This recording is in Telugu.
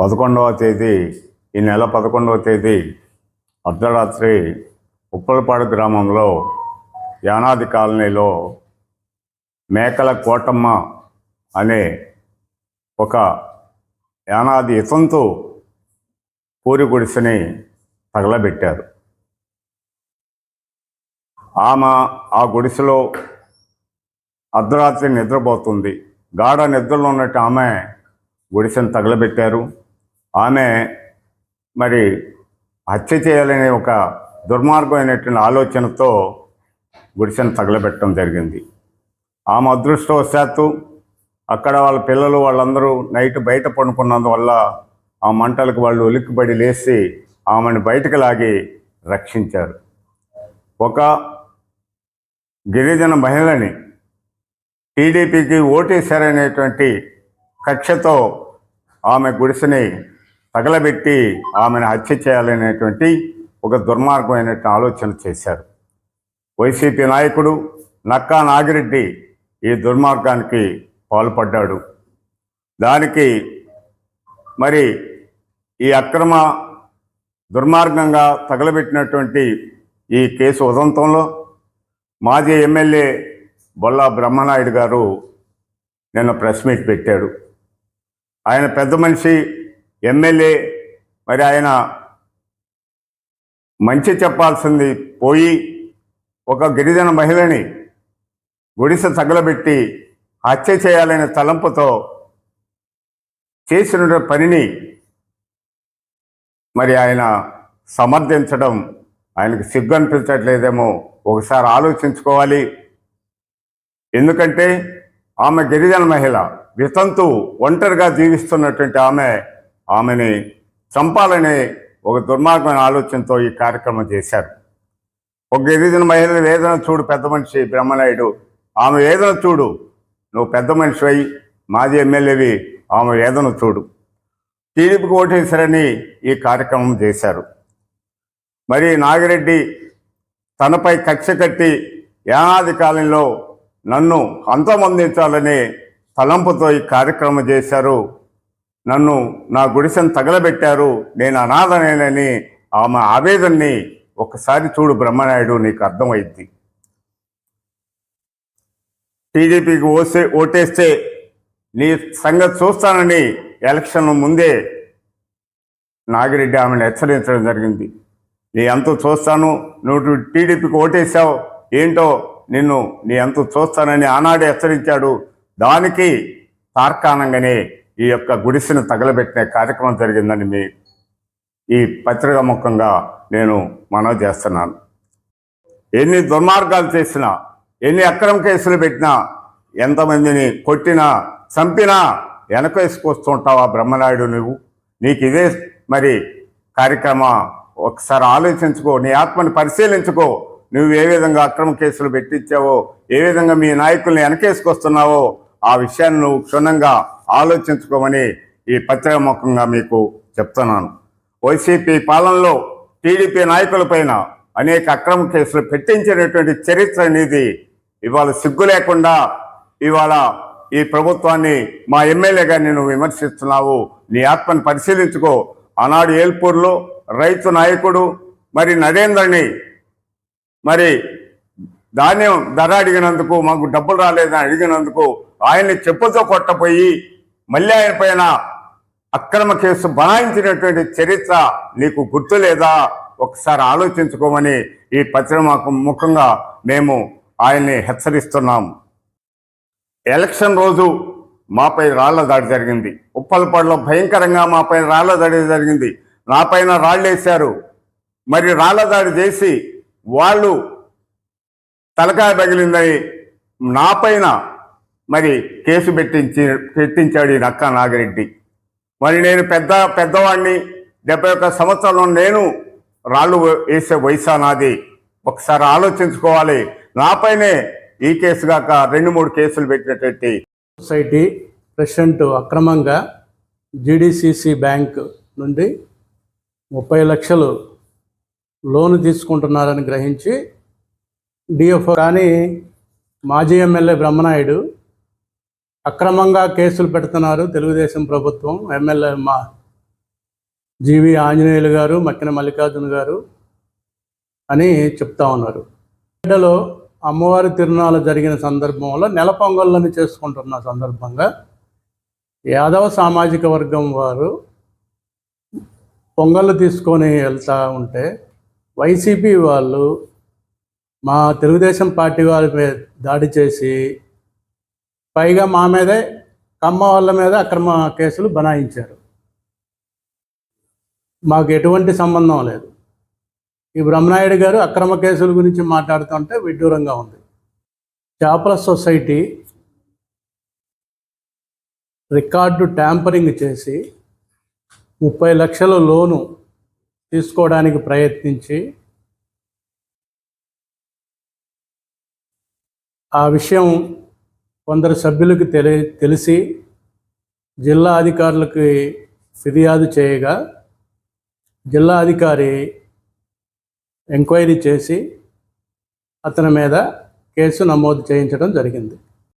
పదకొండవ తేదీ ఈ నెల పదకొండవ తేదీ అర్ధరాత్రి ఉప్పలపాడు గ్రామంలో యానాది కాలనీలో మేకల కోటమ్మ అనే ఒక యానాది ఇతంతు పూరి గుడిసెని తగలబెట్టారు. ఆమె ఆ గుడిసెలో అర్ధరాత్రి నిద్రపోతుంది. గాఢ నిద్రలో ఉన్నట్టు ఆమె గుడిసెను తగలబెట్టారు. ఆమె మరి హత్య చేయాలనే ఒక దుర్మార్గమైనటువంటి ఆలోచనతో గుడిసెను తగలబెట్టడం జరిగింది. ఆమె అదృష్టవశాత్తు అక్కడ వాళ్ళ పిల్లలు వాళ్ళందరూ నైట్ బయట పడుకున్నందువల్ల ఆ మంటలకు వాళ్ళు ఉలిక్కిపడి లేచి ఆమెను బయటకు లాగి రక్షించారు. ఒక గిరిజన మహిళని టీడీపీకి ఓటేశారనేటువంటి కక్షతో ఆమె గుడిసెని తగలబెట్టి ఆమెను హత్య చేయాలనేటువంటి ఒక దుర్మార్గమైనటువంటి ఆలోచన చేశారు. వైసీపీ నాయకుడు నక్కా నాగిరెడ్డి ఈ దుర్మార్గానికి పాల్పడ్డాడు. దానికి మరి ఈ అక్రమ దుర్మార్గంగా తగలబెట్టినటువంటి ఈ కేసు ఉదంతంలో మాజీ ఎమ్మెల్యే బొల్లా బ్రహ్మనాయుడు గారు నిన్న ప్రెస్ మీట్ పెట్టాడు. ఆయన పెద్ద మనిషి ఎమ్మెల్యే మరి ఆయన మంచి చెప్పాల్సింది పోయి ఒక గిరిజన మహిళని గుడిసె తగలబెట్టి హత్య చేయాలనే తలంపుతో చేసిన పనిని మరి ఆయన సమర్థించడం ఆయనకు సిగ్గు అనిపించట్లేదేమో ఒకసారి ఆలోచించుకోవాలి. ఎందుకంటే ఆమె గిరిజన మహిళ వితంతు ఒంటరిగా జీవిస్తున్నటువంటి ఆమె ఆమెని చంపాలనే ఒక దుర్మార్గమైన ఆలోచనతో ఈ కార్యక్రమం చేశారు. ఒక గిరిజన మహిళ వేదన చూడు పెద్ద మనిషి బ్రహ్మనాయుడు. ఆమె వేదన చూడు. నువ్వు పెద్ద మనిషి అయి మాజీ ఎమ్మెల్యేవి ఆమె వేదన చూడు. టీడీపీకి ఓటేశారని ఈ కార్యక్రమం చేశారు. మరి నాగిరెడ్డి తనపై కక్ష కట్టి ఏనాది కాలంలో నన్ను అంతమొందించాలనే తలంపుతో ఈ కార్యక్రమం చేశారు నన్ను నా గుడిసెను తగలబెట్టారు. నేను అనాథనేనని ఆమె ఆవేదనని ఒకసారి చూడు బ్రహ్మనాయుడు నీకు అర్థమైద్ది. టీడీపీకి ఓసే ఓటేస్తే నీ సంగతి చూస్తానని ఎలక్షన్ ముందే నాగిరెడ్డి ఆమెను హెచ్చరించడం జరిగింది. నీ అంత చూస్తాను నువ్వు టీడీపీకి ఓటేసావు ఏంటో నిన్ను నీ అంత చూస్తానని ఆనాడే హెచ్చరించాడు. దానికి తార్కాణంగానే ఈ యొక్క గుడిసెను తగలబెట్టిన కార్యక్రమం జరిగిందని మీ ఈ పత్రికా ముఖంగా నేను మనవి చేస్తున్నాను. ఎన్ని దుర్మార్గాలు చేసినా ఎన్ని అక్రమ కేసులు పెట్టినా ఎంతమందిని కొట్టినా చంపినా వెనక వేసుకొస్తుంటావా బ్రహ్మనాయుడు నువ్వు? నీకు ఇదే మరి కార్యక్రమ ఒకసారి ఆలోచించుకో నీ ఆత్మని పరిశీలించుకో. నువ్వు ఏ విధంగా అక్రమ కేసులు పెట్టించావో ఏ విధంగా మీ నాయకుల్ని వెనకేసుకొస్తున్నావో ఆ విషయాన్ని నువ్వు క్షుణ్ణంగా ఆలోచించుకోమని ఈ పత్రికముఖంగా మీకు చెప్తున్నాను. వైసీపీ పాలనలో టీడీపీ నాయకులపైన అనేక అక్రమ కేసులు పెట్టించినటువంటి చరిత్ర అనేది ఇవాళ సిగ్గు లేకుండా ఇవాళ ఈ ప్రభుత్వాన్ని మా ఎమ్మెల్యేగా నేను విమర్శిస్తున్నావు నీ ఆత్మను పరిశీలించుకో. ఆనాడు ఏల్పూర్లో రైతు నాయకుడు మరి నరేంద్రని మరి ధాన్యం ధర అడిగినందుకు మాకు డబ్బులు రాలేదని అడిగినందుకు ఆయన్ని చెప్పుతో కొట్టపోయి మళ్ళీ ఆయన పైన అక్రమ కేసు బనాయించినటువంటి చరిత్ర నీకు గుర్తు లేదా ఒకసారి ఆలోచించుకోమని ఈ పత్రిక మాకు ముఖంగా మేము ఆయన్ని హెచ్చరిస్తున్నాం. ఎలక్షన్ రోజు మాపై రాళ్ళ దాడి జరిగింది. ఉప్పలపాడులో భయంకరంగా మాపై రాళ్ళ దాడి జరిగింది. నాపైన రాళ్ళేశారు మరి రాళ్ళ దాడి చేసి వాళ్ళు తలకాయ పగిలిందని నాపైన మరి కేసు పెట్టించి పెట్టించాడు ఈ నక్కా నాగిరెడ్డి. మరి నేను పెద్ద పెద్దవాడిని డెబ్బై ఒక్క సంవత్సరంలో నేను రాళ్ళు వేసే వయసా నాది? ఒకసారి ఆలోచించుకోవాలి. నాపైనే ఈ కేసు కాక రెండు మూడు కేసులు పెట్టినటువంటి సొసైటీ ప్రెసిడెంట్ అక్రమంగా జీడిసిసి బ్యాంక్ నుండి ముప్పై లక్షలు లోన్ తీసుకుంటున్నారని గ్రహించి డిఎఫ్ఓ కానీ మాజీ ఎమ్మెల్యే బ్రహ్మనాయుడు అక్రమంగా కేసులు పెడుతున్నారు తెలుగుదేశం ప్రభుత్వం. ఎమ్మెల్యే మా జీవి ఆంజనేయులు గారు మక్కిన మల్లికార్జున గారు అని చెప్తా ఉన్నారు. బిడ్డలో అమ్మవారి తిరునాళ్ళు జరిగిన సందర్భంలో నెల పొంగళ్ళని చేసుకుంటున్న సందర్భంగా యాదవ సామాజిక వర్గం వారు పొంగళ్ళు తీసుకొని వెళ్తూ ఉంటే వైసీపీ వాళ్ళు మా తెలుగుదేశం పార్టీ వారి దాడి చేసి పైగా మా మీదే కమ్మ వాళ్ళ మీద అక్రమ కేసులు బనాయించారు. మాకు ఎటువంటి సంబంధం లేదు. ఈ బ్రహ్మనాయుడు గారు అక్రమ కేసుల గురించి మాట్లాడుతుంటే విడ్డూరంగా ఉంది. చేపల సొసైటీ రికార్డు ట్యాంపరింగ్ చేసి ముప్పై లక్షల లోను తీసుకోవడానికి ప్రయత్నించి ఆ విషయం కొందరు సభ్యులకు తెలి తెలిసి జిల్లా అధికారులకి ఫిర్యాదు చేయగా జిల్లా అధికారి ఎంక్వైరీ చేసి అతని మీద కేసు నమోదు చేయించడం జరిగింది.